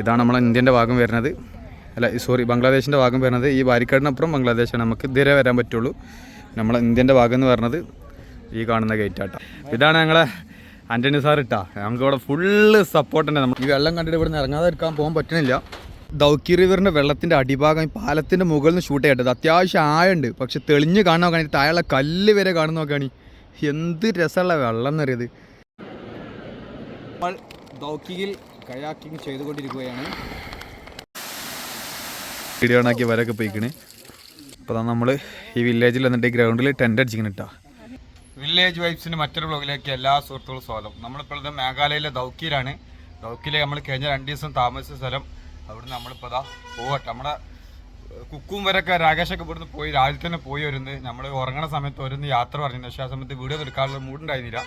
അപ്പോൾ ഇതാണ് നമ്മളെ ഇന്ത്യന്റെ ഭാഗം വരുന്നത്. അല്ല സോറി ബംഗ്ലാദേശിന്റെ ഭാഗം വരുന്നത്. ഈ വാരിക്കാടിനപ്പുറം ബംഗ്ലാദേശാണ്. നമുക്ക് ഇതുവരെ വരാൻ പറ്റുള്ളൂ. നമ്മളെ ഇന്ത്യന്റെ ഭാഗം എന്ന് പറഞ്ഞത് ഈ കാണുന്ന ഗേറ്റാട്ടോ ഇതാണ് ഞങ്ങളെ ആന്റണി സാർ ഇട്ടാ. നമുക്ക് ഇവിടെ ഫുള്ള് സപ്പോർട്ട് ഉണ്ട് നമ്മൾ ഈ വെള്ളം കണ്ടിട്ട് ഇവിടെ നിന്ന് ഇറങ്ങാതെ എടുക്കാൻ പോകാൻ പറ്റുന്നില്ല ദൗക്കി റിവറിന്റെ വെള്ളത്തിന്റെ അടിഭാഗം ഈ പാലത്തിന്റെ മുകളിൽ നിന്ന് ഷൂട്ട് ചെയ്യട്ടത്. അത്യാവശ്യം ആയുണ്ട് പക്ഷെ തെളിഞ്ഞ് കാണാൻ നോക്കുകയാണെങ്കിൽ താഴെ കല്ല് വരെ കാണാൻ നോക്കുകയാണെങ്കിൽ എന്ത് രസമുള്ള വെള്ളം എന്നറിയത്. നമ്മൾ ദൗക്കിയിൽ കയാക്കിങ് ചെയ്തുകൊണ്ടിരിക്കുകയാണ്. വീഡിയോ ഓണാക്കി വരൊക്കെ പോയിക്കണ്. അപ്പോൾ നമ്മൾ ഈ വില്ലേജിൽ വന്നിട്ട് ഗ്രൗണ്ടിൽ ടെന്റ് അടിച്ചിങ്ങനെ ഇട്ടാ വില്ലേജ് വൈബ്സിന് മറ്റൊരു ബ്ലോഗിലേക്ക് എല്ലാ സുഹൃത്തുക്കളും സ്വാഗതം. നമ്മളിപ്പോൾ ഇത് മേഘാലയയിലെ ദൗക്കിയിലാണ്. ദൗക്കിയിലെ നമ്മൾ കഴിഞ്ഞ രണ്ട് ദിവസം താമസിച്ച സ്ഥലം അവിടുന്ന് നമ്മളിപ്പോൾ ഇതാ പോകട്ടെ നമ്മുടെ കുക്കും വരൊക്കെ രാകേഷൊക്കെ ഇവിടുന്ന് പോയി രാവിലെ തന്നെ പോയി വരുന്നത്. നമ്മൾ ഉറങ്ങണ സമയത്ത് ഒരുന്ന് യാത്ര പറഞ്ഞു പക്ഷേ ആ സമയത്ത് വീഡിയോ എടുക്കാനുള്ള മൂടുണ്ടായിരുന്നില്ല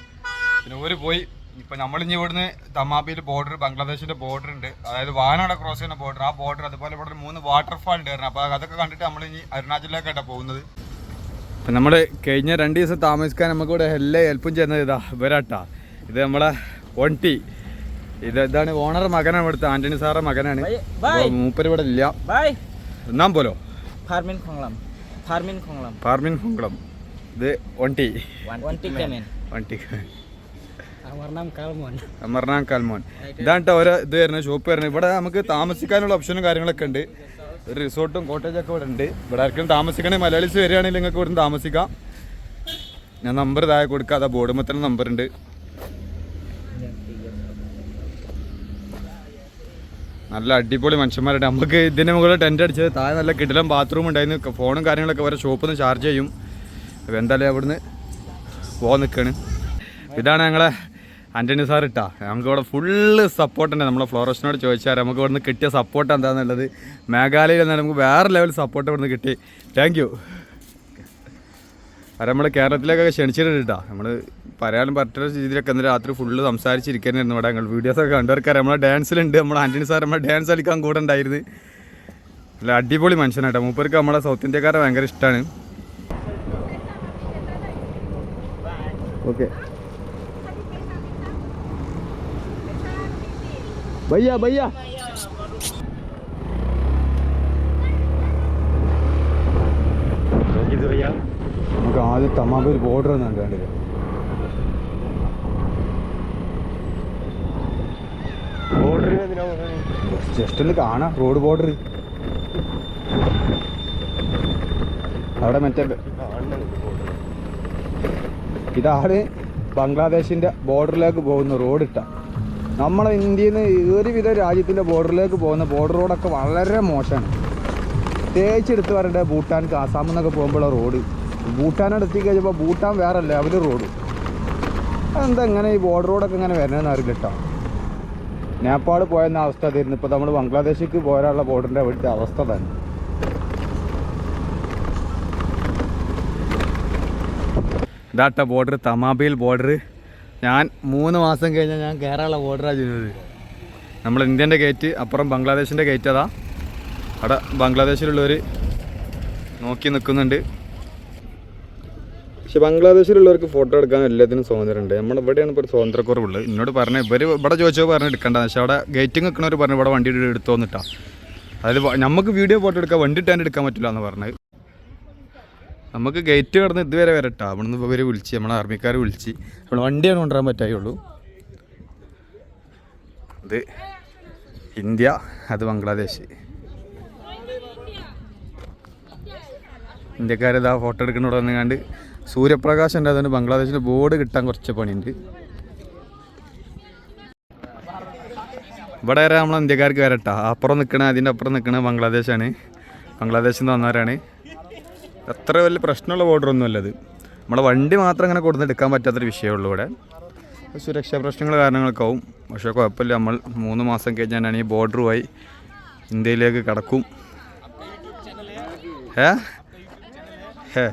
പിന്നെ ഓര് പോയി. ഇപ്പം നമ്മളിനി ഇവിടുന്ന് തമാബിയിൽ ബോർഡർ ബംഗ്ലാദേശിന്റെ ബോർഡർ ഉണ്ട്. അതായത് വാനാട് ക്രോസ് ചെയ്യുന്ന ബോർഡർ ആ ബോർഡർ അതുപോലെ ഇവിടെ മൂന്ന് വാട്ടർഫാൾ ഉണ്ട് കാരണം അപ്പോൾ അതൊക്കെ കണ്ടിട്ട് നമ്മൾ ഇനി അരുണാചലിലേക്കായിട്ടാണ് പോകുന്നത്. ഇപ്പൊ നമ്മൾ കഴിഞ്ഞ രണ്ട് ദിവസം താമസിക്കാൻ നമുക്കിവിടെ എല്ലാ ഹെൽപ്പും ചെയ്യുന്നത് ഇതാ ഇവരാട്ടാ. ഇത് നമ്മളെ ഒണ്ടി ഇത് ഇതാണ് ഓണർ മകനാണ് ഇവിടുത്തെ ആന്റണി സാറിന്റെ മകനാണ്. മൂപ്പർ മൂപ്പര് ഇവിടെ ഇല്ല. എന്നാ പോലോ? ഫാർമിൻ Khonglam. ഫാർമിൻ കുങ്കളം ഇത് ഒണ്ടി ഒണ്ടി one അമർനാഥ് കാൽമോൻ. ഇതാണ് ട്ടോ ഓരോ ഇത് വരുന്നത് ഷോപ്പ് വരുന്നത് ഇവിടെ നമുക്ക് താമസിക്കാനുള്ള ഓപ്ഷനും കാര്യങ്ങളൊക്കെ ഉണ്ട്. ഒരു റിസോർട്ടും കോട്ടേജൊക്കെ ഇവിടെ ഉണ്ട്. ഇവിടെ ആർക്കും താമസിക്കണേ മലയാളീസ് വരികയാണെങ്കിൽ നിങ്ങൾക്ക് ഇവിടെ താമസിക്കാം. ഞാൻ നമ്പർ താഴെ കൊടുക്കുക അതാ ബോർഡ് മൊത്തം നമ്പർ ഉണ്ട്. നല്ല അടിപൊളി മനുഷ്യന്മാരുണ്ട്. നമുക്ക് ഇതിന് മുകളിൽ ടെന്റ് അടിച്ചത് താഴെ നല്ല കിടിലം ബാത്റൂം ഉണ്ടായിരുന്നു. ഫോണും കാര്യങ്ങളൊക്കെ വരെ ഷോപ്പിൽ നിന്ന് ചാർജ് ചെയ്യും. അപ്പോൾ എന്തായാലും അവിടുന്ന് പോകാൻ നിൽക്കുകയാണ് ഇതാണ് ഞങ്ങളെ ആന്റണി സാർ ഇട്ടാ. നമുക്ക് ഇവിടെ ഫുള്ള് സപ്പോർട്ട് തന്നെ നമ്മളെ ഫ്ലോറസ്റ്റിനോട് ചോദിച്ചാൽ നമുക്ക് ഇവിടുന്ന് കിട്ടിയ സപ്പോർട്ട് എന്താണെന്നുള്ളത് മേഘാലയയിൽ നിന്നാൽ നമുക്ക് വേറെ ലെവൽ സപ്പോർട്ട് ഇവിടുന്ന് കിട്ടി. താങ്ക് യു അത് നമ്മൾ കേരളത്തിലേക്കൊക്കെ ക്ഷണിച്ചിട്ടുണ്ട് കേട്ടോ. നമ്മൾ പറയാനും പറ്റുന്ന രീതിയിലൊക്കെ ഇന്ന് രാത്രി ഫുള്ള് സംസാരിച്ചിരിക്കാനായിരുന്നു ഇവിടെ. ഞങ്ങൾ വീഡിയോസൊക്കെ കണ്ടവർക്കാർ നമ്മളെ ഡാൻസിലുണ്ട് നമ്മളെ ആന്റണി സാർ നമ്മളെ ഡാൻസ് കളിക്കാൻ കൂടെ ഉണ്ടായിരുന്നു. നല്ല അടിപൊളി മനുഷ്യനാട്ടോ മൂപ്പർക്ക് നമ്മളെ സൗത്ത് ഇന്ത്യക്കാരെ ഭയങ്കര ഇഷ്ടമാണ് ഓക്കെ ഭയ്യ भैया നമുക്ക് ആദ്യം തമാബ് ഒരു ബോർഡർ ഒന്നും കണ്ടില്ല ജസ്റ്റ് ഒന്ന് കാണാം റോഡ് ബോർഡർ അവിടെ മറ്റേ ഇതാണ് ബംഗ്ലാദേശിന്റെ ബോർഡറിലേക്ക് പോകുന്ന റോഡ് ഇട്ട. നമ്മളെ ഇന്ത്യയിൽ നിന്ന് ഒരുവിധ രാജ്യത്തിന്റെ ബോർഡറിലേക്ക് പോകുന്ന ബോർഡർ റോഡൊക്കെ വളരെ മോശമാണ്. പ്രത്യേകിച്ച് എടുത്ത് ഭൂട്ടാൻ ആസാം എന്നൊക്കെ പോകുമ്പോഴുള്ള റോഡ് ഭൂട്ടാനോട് എത്തി കഴിഞ്ഞപ്പോൾ ഭൂട്ടാൻ വേറെ അവർ റോഡ് അതെന്താ ഇങ്ങനെ ഈ ബോർഡർ റോഡൊക്കെ ഇങ്ങനെ വരണമെന്ന് അറിയില്ല കേട്ടോ നേപ്പാൾ പോയെന്ന അവസ്ഥ തരുന്നു ഇപ്പോൾ നമ്മൾ ബംഗ്ലാദേശിക്ക് പോരാനുള്ള ബോർഡറിന്റെ അവിടുത്തെ അവസ്ഥ തന്നെ. ഇതാട്ട ബോർഡർ തമാബേൽ ബോർഡർ ഞാൻ മൂന്ന് മാസം കഴിഞ്ഞാൽ ഞാൻ കേരള ബോർഡറാണ് ചെയ്യുന്നത് നമ്മൾ ഇന്ത്യന്റെ ഗേറ്റ് അപ്പുറം ബംഗ്ലാദേശിന്റെ ഗേറ്റ് അതാ. അവിടെ ബംഗ്ലാദേശിലുള്ളവർ നോക്കി നിൽക്കുന്നുണ്ട് പക്ഷെ ബംഗ്ലാദേശിലുള്ളവർക്ക് ഫോട്ടോ എടുക്കാൻ എല്ലാത്തിനും സ്വാതന്ത്ര്യമുണ്ട്. നമ്മൾ ഇവിടെയാണ് ഇപ്പോൾ ഒരു സ്വാതന്ത്ര്യക്കുറവുള്ളത്. എന്നോട് പറഞ്ഞ ഇവർ ഇവിടെ ചോദിച്ചോ പറഞ്ഞ് എടുക്കേണ്ട. പക്ഷേ അവിടെ ഗേറ്റിംഗ് നിൽക്കുന്നവർ പറഞ്ഞു ഇവിടെ വണ്ടി എടുത്തോന്നിട്ടാ അതായത് നമുക്ക് വീഡിയോ ഫോട്ടോ എടുക്കാൻ വണ്ടി ഇട്ടാൻ എടുക്കാൻ പറ്റില്ല എന്ന് പറഞ്ഞത് നമുക്ക് ഗേറ്റ് കടന്ന് ഇതുവരെ വരട്ടെ. അവിടെ നിന്ന് ഇവർ വിളിച്ച് നമ്മളെ ആർമിക്കാർ വിളിച്ച്. നമ്മൾ വണ്ടിയാണ് കൊണ്ടുവരാൻ പറ്റായുള്ളൂ. അത് ഇന്ത്യ അത് ബംഗ്ലാദേശ്. ഇന്ത്യക്കാരിതാ ഫോട്ടോ എടുക്കുന്നവിടെ വന്നുകാണ്ട് സൂര്യപ്രകാശം ഉണ്ട്. അതുകൊണ്ട് ബംഗ്ലാദേശിന്റെ ബോർഡ് കിട്ടാൻ കുറച്ച് പണിയുണ്ട്. ഇവിടെ വരെ നമ്മൾ ഇന്ത്യക്കാർക്ക് വരട്ടാ. അപ്പുറം നിൽക്കണ അതിന്റെ അപ്പുറം നിൽക്കണ ബംഗ്ലാദേശാണ്. ബംഗ്ലാദേശിൽ നിന്ന് വന്നവരാണ്. അത്ര വലിയ പ്രശ്നമുള്ള ബോർഡറൊന്നുമല്ല അത്. നമ്മളെ വണ്ടി മാത്രം അങ്ങനെ കൊടുത്ത് എടുക്കാൻ പറ്റാത്തൊരു വിഷയമുള്ളൂ ഇവിടെ. സുരക്ഷാ പ്രശ്നങ്ങൾ കാരണങ്ങളൊക്കെ ആവും പക്ഷേ കുഴപ്പമില്ല. നമ്മൾ മൂന്ന് മാസം കഴിഞ്ഞാണ് ഈ ബോർഡറുമായി ഇന്ത്യയിലേക്ക് കടക്കും. ഏ ഹേ?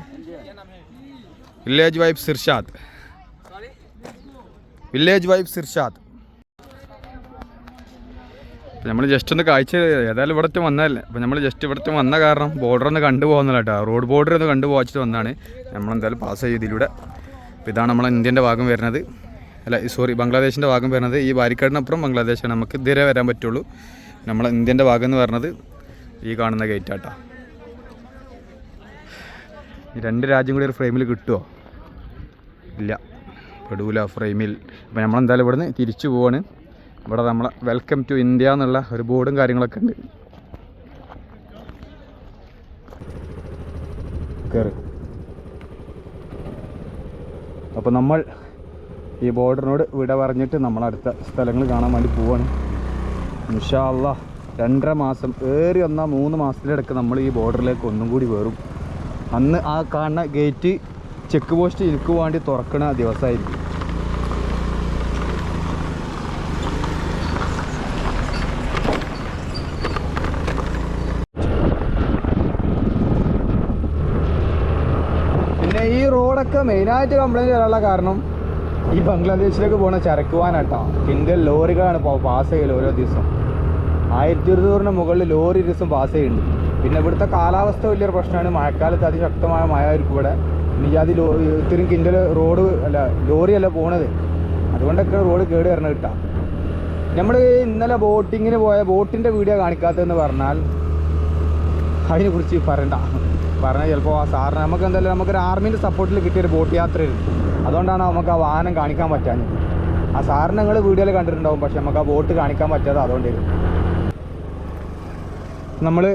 Village vibe Sirshad village vibe Sirshad നമ്മൾ ജസ്റ്റ് ഒന്ന് കാഴ്ച ഏതായാലും ഇവിടത്തെ വന്നതല്ലേ. അപ്പോൾ നമ്മൾ ജസ്റ്റ് ഇവിടത്തെ വന്ന കാരണം ബോർഡർ ഒന്ന് കണ്ടു പോകുന്നില്ല കേട്ടോ. റോഡ് ബോർഡർ ഒന്ന് കണ്ടു പോച്ചിട്ട് വന്നതാണ്. നമ്മളെന്തായാലും പാസ് ചെയ്തതിലൂടെ അപ്പോൾ ഇതാണ് നമ്മൾ ഇന്ത്യന്റെ ഭാഗം വരുന്നത്. അല്ല സോറി ബംഗ്ലാദേശിന്റെ ഭാഗം വരുന്നത്. ഈ ബാരിക്കാടിനപ്പുറം ബംഗ്ലാദേശാണ്. നമുക്ക് ഇതുവരെ വരാൻ പറ്റുള്ളൂ. നമ്മൾ ഇന്ത്യന്റെ ഭാഗം എന്ന് പറഞ്ഞത് ഈ കാണുന്ന ഗേറ്റാട്ടോ രണ്ട് രാജ്യം കൂടി ഒരു ഫ്രെയിമിൽ കിട്ടുമോ ഇല്ല. പെടൂല ഫ്രെയിമിൽ അപ്പോൾ നമ്മളെന്തായാലും ഇവിടുന്ന് തിരിച്ചു പോവാണ്. ഇവിടെ നമ്മളെ വെൽക്കം ടു ഇന്ത്യ എന്നുള്ള ഒരു ബോർഡും കാര്യങ്ങളൊക്കെ ഉണ്ട്. കയറി അപ്പോൾ നമ്മൾ ഈ ബോർഡറിനോട് വിട പറഞ്ഞിട്ട് നമ്മൾ അടുത്ത സ്ഥലങ്ങൾ കാണാൻ വേണ്ടി പോവാണ്. നിഷാള്ള രണ്ടര മാസം ഏറി വന്നാൽ മൂന്ന് മാസത്തിലിടക്ക് നമ്മൾ ഈ ബോർഡറിലേക്ക് ഒന്നും കൂടി വേറും. അന്ന് ആ കാണുന്ന ഗേറ്റ് ചെക്ക് പോസ്റ്റ് എനിക്ക് വേണ്ടി തുറക്കണ ദിവസമായിരിക്കും പിന്നെ ഈ റോഡൊക്കെ മെയിനായിട്ട് കംപ്ലൈന്റ് വരാനുള്ള കാരണം ഈ ബംഗ്ലാദേശിലേക്ക് പോകുന്ന ചരക്ക് വാനാട്ടോ കിങ്കൽ ലോറികളാണ് പാസ് ചെയ്യൽ ഓരോ ദിവസം. ആയിരത്തി ഒരുന്നൂറിന് മുകളിൽ ലോറി ദിവസം പാസ് ചെയ്യുന്നുണ്ട് പിന്നെ ഇവിടുത്തെ കാലാവസ്ഥ വലിയൊരു പ്രശ്നമാണ്. മഴക്കാലത്ത് അതിശക്തമായ മഴ ആയിരിക്കും ഇവിടെ. ഇനി അത് ലോ ഇത്തിരി കിൻഡൽ റോഡ് അല്ല ലോറിയല്ല പോണത്. അതുകൊണ്ടൊക്കെ റോഡ് കേട് വരണം കിട്ടാം. നമ്മൾ ഇന്നലെ ബോട്ടിങ്ങിന് പോയ ബോട്ടിന്റെ വീഡിയോ കാണിക്കാത്തതെന്ന് പറഞ്ഞാൽ അതിനെക്കുറിച്ച് പറയണ്ട. പറഞ്ഞാൽ ചിലപ്പോൾ ആ സാറിന് നമുക്ക് എന്തായാലും നമുക്കൊരു ആർമീന്റെ സപ്പോർട്ടിൽ കിട്ടിയൊരു ബോട്ട് യാത്രയായിരുന്നു അതുകൊണ്ടാണ് നമുക്ക് ആ വാഹനം കാണിക്കാൻ പറ്റാഞ്ഞത്. ആ സാറിന് നിങ്ങൾ വീഡിയോയിൽ കണ്ടിട്ടുണ്ടാവും പക്ഷെ നമുക്ക് ആ ബോട്ട് കാണിക്കാൻ പറ്റാതെ അതുകൊണ്ടായിരുന്നു നമ്മൾ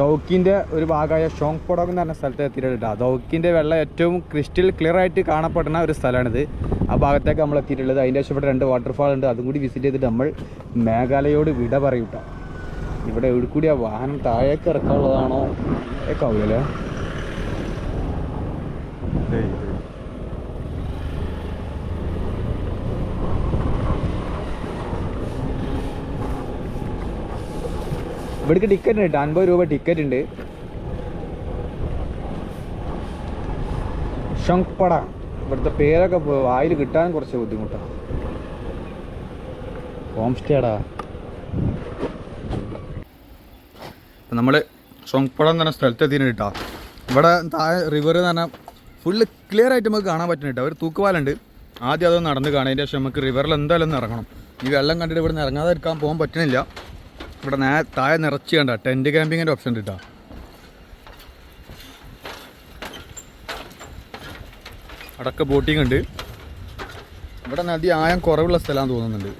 ദൗക്കിന്റെ ഒരു ഭാഗമായ ഷോങ് പൊടോക് എന്ന് പറഞ്ഞ സ്ഥലത്ത് എത്തിയിട്ടുണ്ട്. ദൗക്കിന്റെ വെള്ളം ഏറ്റവും ക്രിസ്റ്റൽ ക്ലിയർ ആയിട്ട് കാണപ്പെടുന്ന ഒരു സ്ഥലമാണിത്. ആ ഭാഗത്തേക്ക് നമ്മൾ എത്തിയിട്ടുള്ളത് അതിന്റെ ശേഷം രണ്ട് വാട്ടർഫാൾ ഉണ്ട്. അതും കൂടി വിസിറ്റ് ചെയ്തിട്ട് നമ്മൾ മേഘാലയോട് വിട പറയും ട്ടോ. ഇവിടെ എവിടെ കൂടിയാ വാഹനം താഴേക്ക് ഇറക്കാനുള്ളതാണോ? ഏക്കാവൂലേ ഇവിടേക്ക് ടിക്കറ്റ് ഉണ്ട്. അൻപത് രൂപ ടിക്കറ്റ് ഉണ്ട്. ഷങ്പട ഇവിടുത്തെ പേരൊക്കെ വായിൽ കിട്ടാൻ കുറച്ച് ബുദ്ധിമുട്ടാണ് ഹോം സ്റ്റേടാ അപ്പം നമ്മൾ സോങ്പുഴം തന്നെ പറഞ്ഞ സ്ഥലത്ത് എത്തിയിട്ടുണ്ട് കേട്ടോ ഇവിടെ താഴെ റിവർ എന്ന് പറഞ്ഞാൽ ഫുള്ള് ക്ലിയർ ആയിട്ട് നമുക്ക് കാണാൻ പറ്റുന്നുണ്ട് ഒരു തൂക്കുപാലുണ്ട്. ആദ്യം അതൊന്ന് നടന്ന് കാണാം അതിന്റെ ശേഷം നമുക്ക് റിവറിൽ എന്തായാലും ഒന്ന് ഇറങ്ങണം. ഈ വെള്ളം കണ്ടിട്ട് ഇവിടെ നിന്ന് ഇറങ്ങാതെ ഇരിക്കാൻ പോകാൻ പറ്റണില്ല. ഇവിടെ നേ താഴെ നിറച്ച് കണ്ട. ടെന്റ് ക്യാമ്പിങ്ങിന്റെ ഓപ്ഷൻ ഉണ്ട് അടക്ക ബോട്ടിംഗ് ഉണ്ട്. ഇവിടെ നദി ആയം കുറവുള്ള സ്ഥലമാണെന്ന് തോന്നുന്നുണ്ട്.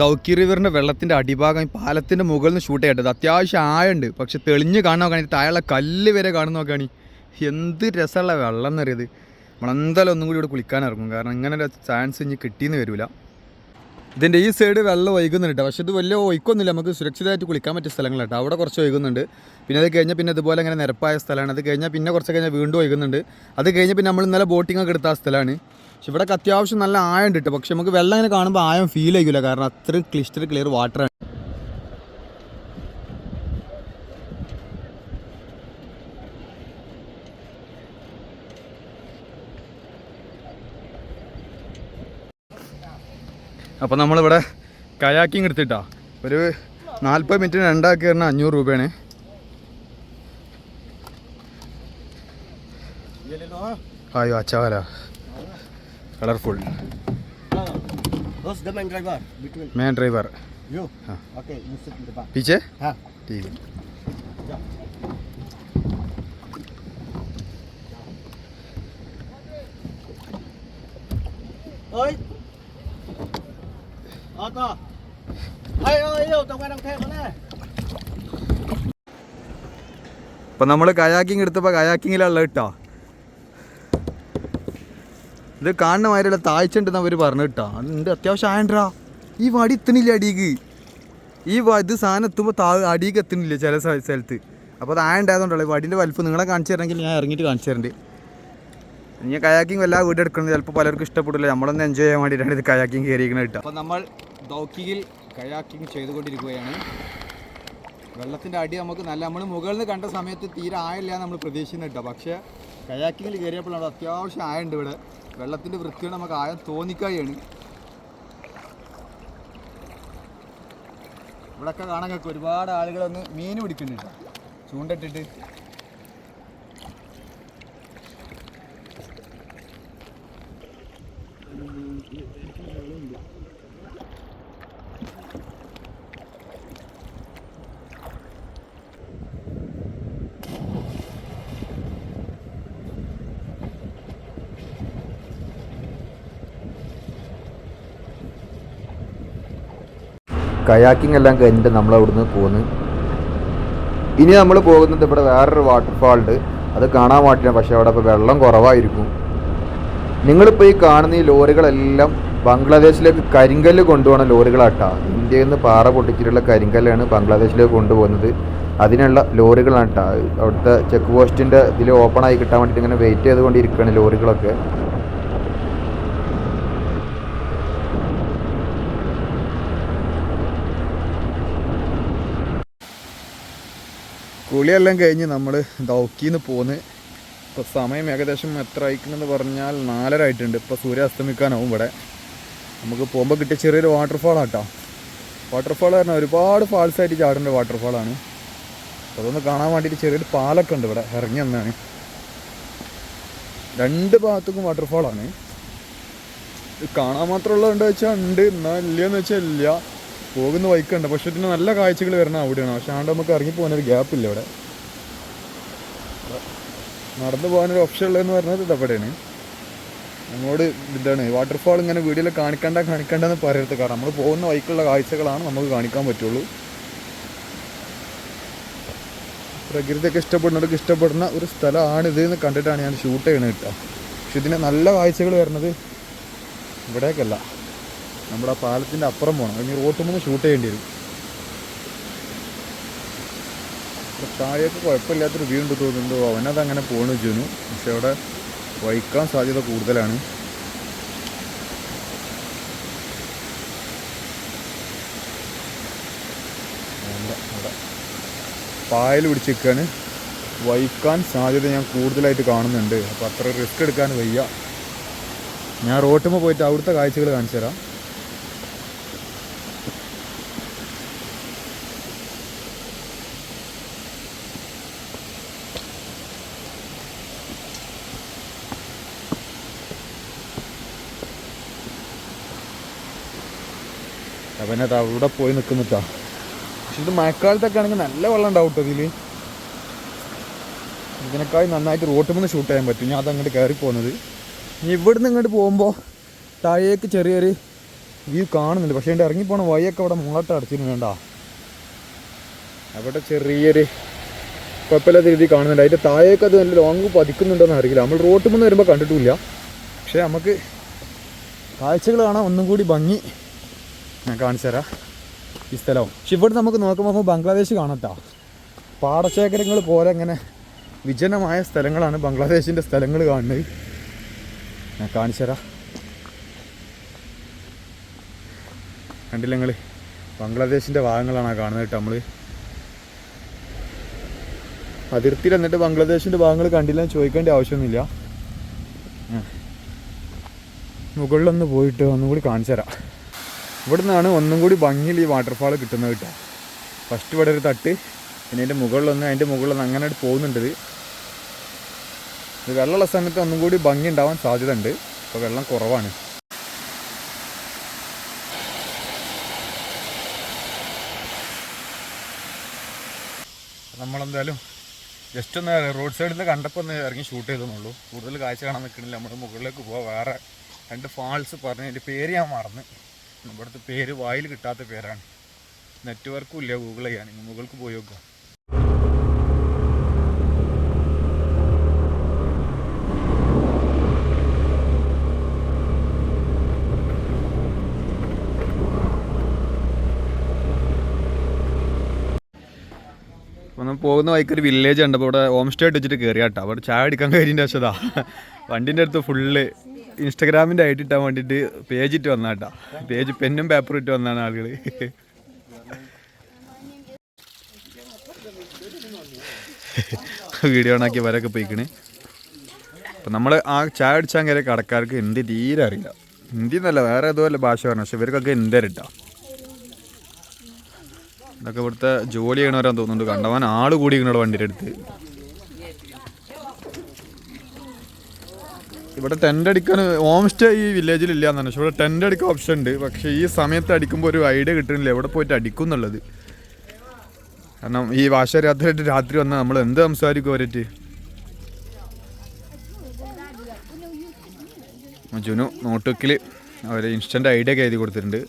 ദൗക്കി റിവറിന്റെ വെള്ളത്തിന്റെ അടിഭാഗം ഈ പാലത്തിന്റെ മുകളിൽ നിന്ന് ഷൂട്ട് ചെയ്യേണ്ടത്. അത്യാവശ്യം ആയുണ്ട് പക്ഷെ തെളിഞ്ഞ് കാണാൻ നോക്കുകയാണെങ്കിൽ താഴെ കല്ല് വരെ കാണുന്ന നോക്കുകയാണെങ്കിൽ എന്ത് രസമുള്ള വെള്ളം എന്നറിയത് നമ്മളെന്തായാലും ഒന്നും കൂടി ഇവിടെ കുളിക്കാൻ ഇറങ്ങും. കാരണം ഇങ്ങനെ ഒരു ചാൻസ് ഇനി കിട്ടിയെന്ന് വരില്ല ഇതിന്റെ ഈ സൈഡ് വെള്ളം ഒഴുകുന്നുണ്ട്. പക്ഷെ ഇത് വലിയ ഒഴുക്കൊന്നുമില്ല. നമുക്ക് സുരക്ഷിതമായിട്ട് കുളിക്കാൻ പറ്റിയ സ്ഥലങ്ങളാട്ടോ അവിടെ കുറച്ച് ഒഴുകുന്നുണ്ട്. പിന്നെ അത് കഴിഞ്ഞാൽ പിന്നെ ഇതുപോലെ ഇങ്ങനെ നിരപ്പായ സ്ഥലമാണ്. അത് കഴിഞ്ഞാൽ പിന്നെ കുറച്ച് കഴിഞ്ഞാൽ വീണ്ടും ഒഴുകുന്നുണ്ട്. അത് കഴിഞ്ഞാൽ പിന്നെ നമ്മൾ ഇന്നലെ ബോട്ടിംഗ് ഒക്കെ എടുത്ത സ്ഥലമാണ്. പക്ഷെ ഇവിടെ അത്യാവശ്യം നല്ല ആയം ഉണ്ട് പക്ഷെ നമുക്ക് വെള്ളം ഇങ്ങനെ കാണുമ്പോൾ ആയം ഫീൽ ആയിക്കില്ല കാരണം അത്രയും ക്ലിസ്റ്റർ ക്ലിയർ വാട്ടറാണ് അപ്പോൾ നമ്മളിവിടെ കയാക്കിങ് എടുത്തിട്ടാ. ഒരു നാൽപ്പത് മിനിറ്റിന് രണ്ടാക്കി പറഞ്ഞാൽ അഞ്ഞൂറ് രൂപയാണ്. അയ്യോ അച്ചാവല Colourful Who's the main driver between main driver you? Huh. Okay, you sit in the back. പീച്ചേ Huh? ठीक है Ơi! Ờ to! Ê ơi, yêu, tao quay đằng thêm nữa nè! ഇപ്പം നമ്മൾ കയാക്കിങ് എടുത്തപ്പോൾ കയാക്കിങ്ങിലുള്ള കേട്ടോ ഇത് കാണുന്ന മാതിരിയുള്ള താഴ്ച ഉണ്ടെന്ന് അവർ പറഞ്ഞു കേട്ടോ. അത്യാവശ്യം ആയണ്ടാ ഈ വടി എത്തണില്ല അടിക്ക്? ഈ ഇത് സാധനം എത്തുമ്പോൾ താ അടിക്ക് എത്തണില്ല ചില സ്ഥ- സ്ഥലത്ത്. അപ്പോൾ അത് ആയണ്ടായതുകൊണ്ടല്ലോ വടിന്റെ വലിപ്പം നിങ്ങളെ കാണിച്ചു തരണമെങ്കിൽ ഞാൻ ഇറങ്ങിയിട്ട് കാണിച്ചു തരണ്ട്. ഇനി കയാക്കിങ് വല്ല വീട് എടുക്കുന്നത് ചിലപ്പോൾ പലർക്കും ഇഷ്ടപ്പെടില്ല. നമ്മളൊന്ന് എൻജോയ് ചെയ്യാൻ വേണ്ടിയിട്ടാണ് ഇത് കയാക്കിങ് കയറിയിരിക്കുന്നത് കേട്ടോ. അപ്പോൾ നമ്മൾ ദൗക്കിയിൽ കയാക്കിങ് ചെയ്തുകൊണ്ടിരിക്കുകയാണ്. വെള്ളത്തിന്റെ അടി നമുക്ക് നല്ല നമ്മൾ മുകളിൽ നിന്ന് കണ്ട സമയത്ത് തീരെ ആയില്ല നമ്മൾ പ്രതീക്ഷിക്കുന്നത് കേട്ടോ. പക്ഷേ കയാക്കിങ്ങിൽ കയറിയപ്പോഴാണ് അത്യാവശ്യം ആയുണ്ട് ഇവിടെ. വെള്ളത്തിന്റെ വൃത്തിയോട് നമുക്ക് ആയം തോന്നിക്കായാണ്. ഇവിടെയൊക്കെ കാണാൻ ഒരുപാട് ആളുകളൊന്ന് മീൻ പിടിക്കുന്നുണ്ട്. ചൂണ്ടിട്ടിട്ട് കയാക്കിംഗ് എല്ലാം കഴിഞ്ഞിട്ട് നമ്മൾ അവിടുന്ന് പോന്ന്. ഇനി നമ്മൾ പോകുന്നത് ഇവിടെ വേറൊരു വാട്ടർഫാൾ ഉണ്ട്. അത് കാണാൻ വേണ്ടിയിട്ടാണ് പക്ഷേ അവിടെ ഇപ്പോൾ വെള്ളം കുറവായിരിക്കും. നിങ്ങളിപ്പോൾ ഈ കാണുന്ന ഈ ലോറികളെല്ലാം ബംഗ്ലാദേശിലേക്ക് കരിങ്കല്ല് കൊണ്ടുപോകുന്ന ലോറികളാട്ടാ. ഇന്ത്യയിൽ നിന്ന് പാറ പൊട്ടിച്ചിട്ടുള്ള കരിങ്കല്ലാണ് ബംഗ്ലാദേശിലേക്ക് കൊണ്ടുപോകുന്നത്. അതിനുള്ള ലോറികളാണ് കേട്ടോ അവിടുത്തെ ചെക്ക് പോസ്റ്റിന്റെ ഇതിൽ ഓപ്പൺ ആയി കിട്ടാൻ വേണ്ടിയിട്ട് ഇങ്ങനെ വെയിറ്റ് ചെയ്തുകൊണ്ടിരിക്കുകയാണ് ലോറികളൊക്കെ. കുളിയെല്ലാം കഴിഞ്ഞ് നമ്മൾ ദൗക്കിന്ന് പോന്ന്. ഇപ്പോൾ സമയം ഏകദേശം എത്ര അയക്കണമെന്ന് പറഞ്ഞാൽ നാലര ആയിട്ടുണ്ട്. ഇപ്പോൾ സൂര്യ അസ്തമിക്കാനാവും ഇവിടെ. നമുക്ക് പോകുമ്പോൾ കിട്ടിയ ചെറിയൊരു വാട്ടർഫാൾ ആട്ടോ. വാട്ടർഫാൾ പറഞ്ഞാൽ ഒരുപാട് ഫാൾസ് ആയിട്ട് ചാടേണ്ട വാട്ടർഫാളാണ് അതൊന്ന് കാണാൻ വേണ്ടിയിട്ട് ചെറിയൊരു പാലൊക്കെ ഉണ്ട് ഇവിടെ. ഇറങ്ങി വന്നാണ് രണ്ട് ഭാഗത്തേക്കും വാട്ടർഫാളാണ് കാണാൻ മാത്രമുള്ളതുണ്ട് വെച്ചാൽ ഉണ്ട്. എന്നാൽ ഇല്ലയെന്ന് വെച്ചാൽ ഇല്ല. പോകുന്ന വൈക്കുണ്ട് പക്ഷെ പിന്നെ നല്ല കാഴ്ചകൾ വരണം അവിടെയാണ്. പക്ഷെ ആണ്ട് നമുക്ക് ഇറങ്ങി പോകാനൊരു ഗ്യാപ്പ് ഇല്ല ഇവിടെ. നടന്നു പോകാനൊരു ഓപ്ഷൻ ഉള്ളതെന്ന് പറഞ്ഞത് ഇത് അവിടെയാണ് നമ്മളോട് ഇതാണ് വാട്ടർഫാൾ ഇങ്ങനെ വീഡിയോയിൽ കാണിക്കണ്ട കാണിക്കണ്ടെന്ന് പറയരുത്. കാരണം നമ്മൾ പോകുന്ന വൈക്കുള്ള കാഴ്ചകളാണ് നമുക്ക് കാണിക്കാൻ പറ്റുള്ളൂ. പ്രകൃതിയൊക്കെ ഇഷ്ടപ്പെടുന്നവർക്ക് ഇഷ്ടപ്പെടുന്ന ഒരു സ്ഥലമാണ് ഇത് എന്ന് കണ്ടിട്ടാണ് ഞാൻ ഷൂട്ട് ചെയ്യണത് കേട്ടോ. പക്ഷെ ഇതിന് നല്ല കാഴ്ചകൾ വരുന്നത് ഇവിടേക്കല്ല. നമ്മുടെ ആ പാലത്തിന്റെ അപ്പുറം പോകണം. അല്ലെങ്കിൽ റോട്ടിൽ ഷൂട്ട് ചെയ്യേണ്ടി വരും. താഴേക്ക് കുഴപ്പമില്ലാത്തൊരു വ്യൂ ഉണ്ട് തോന്നുന്നുണ്ട്. അവനത് അങ്ങനെ പോകണു ജുനു പക്ഷെ അവിടെ വഹിക്കാൻ സാധ്യത കൂടുതലാണ്. പായൽ പിടിച്ചിരിക്കുകയാണ്. വഹിക്കാൻ സാധ്യത ഞാൻ കൂടുതലായിട്ട് കാണുന്നുണ്ട്. അപ്പോൾ അത്ര റിസ്ക് എടുക്കാൻ വയ്യ. ഞാൻ റോട്ടുമ്പോൾ പോയിട്ട് അവിടുത്തെ കാഴ്ചകൾ കാണിച്ചു തരാം. അവനത് അവിടെ പോയി നിൽക്കുന്നിട്ടാ പക്ഷെ ഇത് മഴക്കാലത്തൊക്കെ ആണെങ്കിൽ നല്ല വെള്ളം ഉണ്ടാവും കേട്ടോ ഇതിൽ ഇതിനേക്കാൾ നന്നായിട്ട് റോട്ടിൽ നിന്ന് ഷൂട്ട് ചെയ്യാൻ പറ്റും. ഞാൻ അതങ്ങോട്ട് കയറി പോകുന്നത് ഇനി ഇവിടുന്ന് ഇങ്ങോട്ട് പോകുമ്പോൾ താഴേക്ക് ചെറിയൊരു വ്യൂ കാണുന്നുണ്ട്. പക്ഷേ എന്റെ ഇറങ്ങിപ്പോണ വഴിയൊക്കെ അവിടെ മുളട്ട് അടച്ചിരുന്നു വേണ്ട അവിടെ ചെറിയൊരു കുഴപ്പമില്ലാത്ത രീതിയിൽ കാണുന്നുണ്ട്. അതിന്റെ താഴേക്ക് അത് നല്ല ലോങ് പതിക്കുന്നുണ്ടോന്ന് അറിയില്ല. നമ്മൾ റോട്ടിൽ നിന്ന് വരുമ്പോൾ കണ്ടിട്ടില്ല. പക്ഷേ നമുക്ക് കാഴ്ചകൾ കാണാൻ ഒന്നും കൂടി ഭംഗി ഞാൻ കാണിച്ചു തരാം. ഈ സ്ഥലവും. പക്ഷെ ഇവിടെ നമുക്ക് നോക്കുമ്പോൾ ബംഗ്ലാദേശ് കാണട്ടോ. പാടശേഖരങ്ങൾ പോലെ ഇങ്ങനെ വിജനമായ സ്ഥലങ്ങളാണ് ബംഗ്ലാദേശിന്റെ സ്ഥലങ്ങൾ കാണുന്നത്. ഞാൻ കാണിച്ചു തരാം. കണ്ടില്ല നിങ്ങൾ ബംഗ്ലാദേശിന്റെ ഭാഗങ്ങളാണ് കാണുന്നത് കേട്ടോ നമ്മൾ അതിർത്തിയിൽ എന്നിട്ട് ബംഗ്ലാദേശിന്റെ ഭാഗങ്ങൾ കണ്ടില്ലെന്ന് ചോദിക്കേണ്ട ആവശ്യമൊന്നുമില്ല. മുകളിലൊന്ന് പോയിട്ട് ഒന്നും കൂടി കാണിച്ചു തരാം. ഇവിടെ നിന്നാണ് ഒന്നും കൂടി ഭംഗിയിൽ ഈ വാട്ടർഫാൾ കിട്ടുന്നത് കേട്ടോ. ഫസ്റ്റ് ഇവിടെ ഒരു തട്ട് പിന്നെ അതിന്റെ മുകളിലൊന്ന് അതിന്റെ മുകളിലൊന്ന് അങ്ങനെ പോകുന്നുണ്ട് ഇത്. വെള്ളമുള്ള സമയത്ത് ഒന്നും കൂടി ഭംഗി ഉണ്ടാവാൻ സാധ്യത ഉണ്ട് അപ്പോൾ വെള്ളം കുറവാണ്. നമ്മളെന്തായാലും ജസ്റ്റ് ഒന്ന് റോഡ് സൈഡിൽ നിന്ന് കണ്ടപ്പോൾ ഒന്ന് ഇറങ്ങി ഷൂട്ട് ചെയ്തെന്നുള്ളൂ. കൂടുതൽ കാഴ്ച കാണാൻ നിൽക്കണില്ല. നമ്മുടെ മുകളിലേക്ക് പോവാം. വേറെ രണ്ട് ഫാൾസ് പറഞ്ഞ് അതിന്റെ പേര് ഞാൻ മറന്ന്. ഇവിടുത്തെ പേര് വായിൽ കിട്ടാത്ത പേരാണ്. നെറ്റ്വർക്കും ഇല്ല ഗൂഗിൾ ചെയ്യാൻ. മുകൾക്ക് പോയി നോക്കുക പോകുന്ന വഴിക്ക് ഒരു വില്ലേജ് ഉണ്ട്. അപ്പോൾ ഇവിടെ ഹോം സ്റ്റേ വെച്ചിട്ട് കയറിയാട്ടോ അവിടെ ചായ അടിക്കാൻ കഴിഞ്ഞ ശേഷതാ വണ്ടിന്റെ അടുത്ത് ഫുള്ള് ഇൻസ്റ്റഗ്രാമിന്റെ ഡി ഇട്ടാൻ വേണ്ടിയിട്ട് പേജ് ഇട്ട് വന്നാ കേട്ടോ പേജ് പെന്നും പേപ്പറും ഇട്ട് വന്നാണ് ആളുകൾ വീഡിയോ ഓണാക്കി വരൊക്കെ പോയിക്കണ്. അപ്പം നമ്മൾ ആ ചായ അടിച്ചാൽ കയറിയ കടക്കാർക്ക് ഹിന്ദി തീരെ അറിയില്ല. ഹിന്ദി എന്നല്ല വേറെ ഏതോ വല്ല ഭാഷ പറഞ്ഞു. പക്ഷെ ഇവർക്കൊക്കെ ഹിന്ദി അറിയിട്ടാ ഇതൊക്കെ ഇവിടുത്തെ ജോലി ചെയ്യണവരാന്ന് തോന്നുന്നുണ്ട്. കണ്ടവൻ ആൾ കൂടി ഇങ്ങോട്ട് വണ്ടിയുടെ അടുത്ത്. ഇവിടെ ടെന്റ് അടിക്കാൻ ഹോം സ്റ്റേ ഈ വില്ലേജിൽ ഇല്ല എന്നാണ് പക്ഷേ ഇവിടെ ടെന്റ് അടിക്കാൻ ഓപ്ഷൻ ഉണ്ട്. പക്ഷേ ഈ സമയത്ത് അടിക്കുമ്പോൾ ഒരു ഐഡിയ കിട്ടുന്നില്ല. എവിടെ പോയിട്ട് അടിക്കും എന്നുള്ളത്. കാരണം ഈ വാശരാത്രിയായിട്ട് രാത്രി വന്നാൽ നമ്മൾ എന്ത് സംസാരിക്കും അവരേറ്റ് ജുനു നോട്ടുക്കിൽ അവർ ഇൻസ്റ്റന്റ് ഐഡിയ ഒക്കെ എഴുതി കൊടുത്തിട്ടുണ്ട്.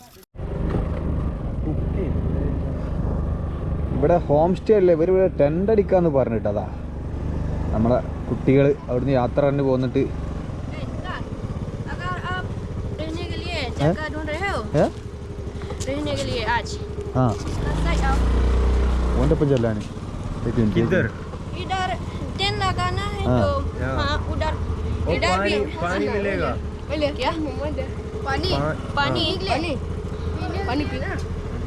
ഇവിടെ ഹോം സ്റ്റേ അല്ലേ? ഇവർ ഇവിടെ ടെന്റ് അടിക്കാമെന്ന് പറഞ്ഞിട്ടതാ. നമ്മളെ കുട്ടികൾ അവിടുന്ന് യാത്ര തന്നെ പോന്നിട്ട് जगह रहे हो? है? रहने के लिए आज। हाँ। वहाँ पर जलाने लेकिन इधर इधर टेन लगाना है हाँ। तो। हाँ उधर। इधर भी पानी मिलेगा। मिले क्या? मोहम्मद पानी? पानी। निकले पानी पीना?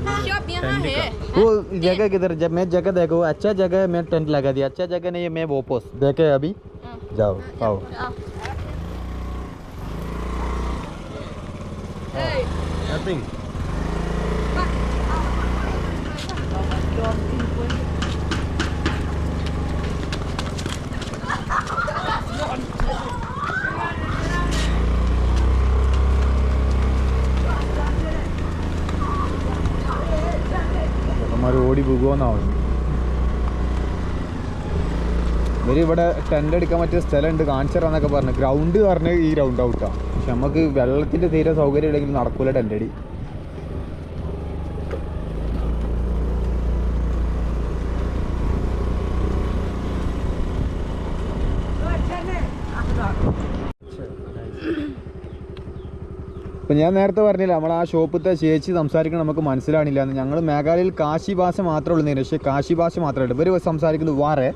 वो हाँ, जगह किधर जब मैं जगह देखो अच्छा जगह है मैं टेंट लगा दिया अच्छा जगह नहीं है मैं वो पोस्ट देखे अभी? हाँ। जाओ हाँ, आओ thing. ഓടി പോകുമെന്നാവും ഇവിടെ ടെന്റ് അടിക്കാൻ പറ്റിയ സ്ഥലമുണ്ട് കാണിച്ചു തരാന്നൊക്കെ പറഞ്ഞു ഗ്രൗണ്ട് പറഞ്ഞ് ഈ ഗ്രൗണ്ട് ഔട്ടാണ് പക്ഷെ നമുക്ക് വെള്ളത്തിന്റെ തീരെ സൗകര്യം ഇല്ലെങ്കിൽ നടക്കൂല ടെന്റ് അടി. ഞാൻ നേരത്തെ പറഞ്ഞില്ല നമ്മൾ ആ ഷോപ്പിലത്തെ ചേച്ചി സംസാരിക്കണം നമുക്ക് മനസ്സിലാണില്ല എന്ന്. ഞങ്ങൾ മേഘാലയയിൽ കാശി ഭാഷ മാത്രമേ ഉള്ളൂ പക്ഷേ കാശി ഭാഷ മാത്രമേ ഉള്ളൂ. ഇവർ സംസാരിക്കുന്നത് വാറേ.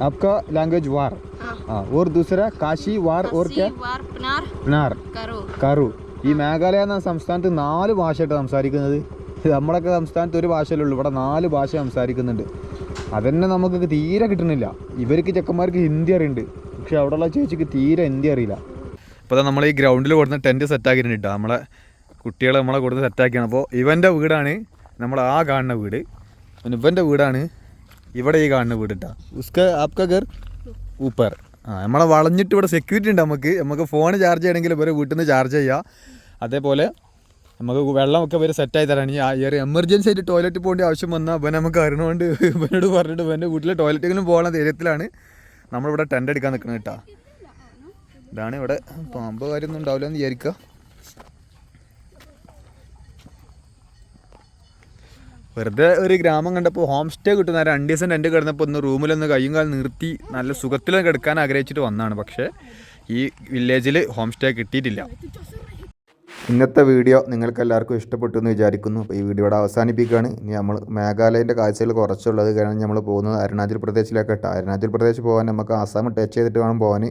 आपका लैंग्वेज वार हाँ। हाँ और दूसरा काशी वार और क्या काशी, वार पनार പിനാർ करो കറു ഈ മേഘാലയ എന്ന സംസ്ഥാനത്ത് നാല് ഭാഷയായിട്ട് സംസാരിക്കുന്നത് നമ്മളൊക്കെ സംസ്ഥാനത്ത് ഒരു ഭാഷയല്ലേ ഉള്ളൂ ഇവിടെ നാല് ഭാഷ സംസാരിക്കുന്നുണ്ട് അതന്നെ നമുക്ക് തീരെ കിട്ടുന്നില്ല ഇവർക്ക് ചെക്കന്മാർക്ക് ഹിന്ദി അറിയുന്നുണ്ട് പക്ഷെ അവിടെയുള്ള ചേച്ചിക്ക് തീരെ ഹിന്ദി അറിയില്ല ഇപ്പോൾ നമ്മൾ ഈ ഗ്രൗണ്ടിൽ കൊടുന്ന് ടെൻറ്റ് സെറ്റാക്കിയിട്ടുണ്ട് കേട്ടോ നമ്മളെ കുട്ടികളെ നമ്മളെ കൊടുന്ന് സെറ്റാക്കിയാണ് അപ്പോൾ ഇവൻ്റെ വീടാണ് നമ്മൾ ആ കാണുന്ന വീട് പിന്നെ ഇവൻ്റെ വീടാണ് ഇവിടെ ഈ കാണുന്ന വീടിട്ടാ. ഉസ്ക ആപ്ക ഗർ ഊപ്പർ. ആ നമ്മളെ വളഞ്ഞിട്ട് ഇവിടെ സെക്യൂരിറ്റി ഉണ്ട് നമുക്ക്. നമുക്ക് ഫോൺ ചാർജ് ചെയ്യണമെങ്കിൽ ഇവരെ വീട്ടിൽ നിന്ന് ചാർജ് ചെയ്യാം. അതേപോലെ നമുക്ക് വെള്ളമൊക്കെ ഇവർ സെറ്റായി തരാണ് ഈ ഒരു എമർജൻസി ആയിട്ട് ടോയ്ലറ്റ് പോകേണ്ട ആവശ്യം വന്നാൽ ഇവൻ നമുക്ക് അറിയണോണ്ട് ഇവനോട് പറഞ്ഞിട്ട് ഇവന്റെ വീട്ടിലെ ടോയ്ലറ്റെങ്കിലും പോകണ ധൈര്യത്തിലാണ് നമ്മളിവിടെ ടെന്റ് എടുക്കാൻ നിൽക്കുന്നത് കേട്ടോ. ഇതാണ് ഇവിടെ പാമ്പ് കാര്യമൊന്നും ഉണ്ടാവില്ല എന്ന് വിചാരിക്കുക. വെറുതെ ഒരു ഗ്രാമം കണ്ടപ്പോൾ ഹോം സ്റ്റേ കിട്ടുന്ന രണ്ട് ദിവസം രണ്ട് കിടന്നപ്പോൾ ഒന്ന് റൂമിലൊന്ന് കയ്യും കാലം നിർത്തി നല്ല സുഖത്തിൽ കിടക്കാൻ ആഗ്രഹിച്ചിട്ട് വന്നതാണ് പക്ഷേ ഈ വില്ലേജിൽ ഹോം സ്റ്റേ കിട്ടിയിട്ടില്ല. ഇന്നത്തെ വീഡിയോ നിങ്ങൾക്ക് എല്ലാവർക്കും ഇഷ്ടപ്പെട്ടു എന്ന് വിചാരിക്കുന്നു. അപ്പോൾ ഈ വീഡിയോ ഇവിടെ അവസാനിപ്പിക്കുകയാണ്. ഇനി നമ്മൾ മേഘാലയന്റെ കാഴ്ചകൾ കുറച്ചുള്ളത് കാരണം നമ്മൾ പോകുന്നത് അരുണാചൽ പ്രദേശിലേക്ക് കേട്ടോ അരുണാചൽ പ്രദേശ് പോകാൻ നമുക്ക് ആസാം ടച്ച് ചെയ്തിട്ട് വേണം പോകാൻ.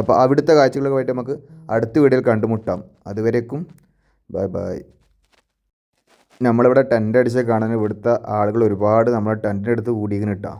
അപ്പോൾ അവിടുത്തെ കാഴ്ചകളുമായിട്ട് നമുക്ക് അടുത്ത വീഡിയോയിൽ കണ്ടുമുട്ടാം. അതുവരേക്കും ബൈ ബൈ നമ്മളിവിടെ ടെന്റ് അടിച്ച് കാണാൻ ഇവിടുത്തെ ആളുകൾ ഒരുപാട് നമ്മളെ ടെന്റിന്റെ അടുത്ത് കൂടിയിരിക്കുന്നു കേട്ടോ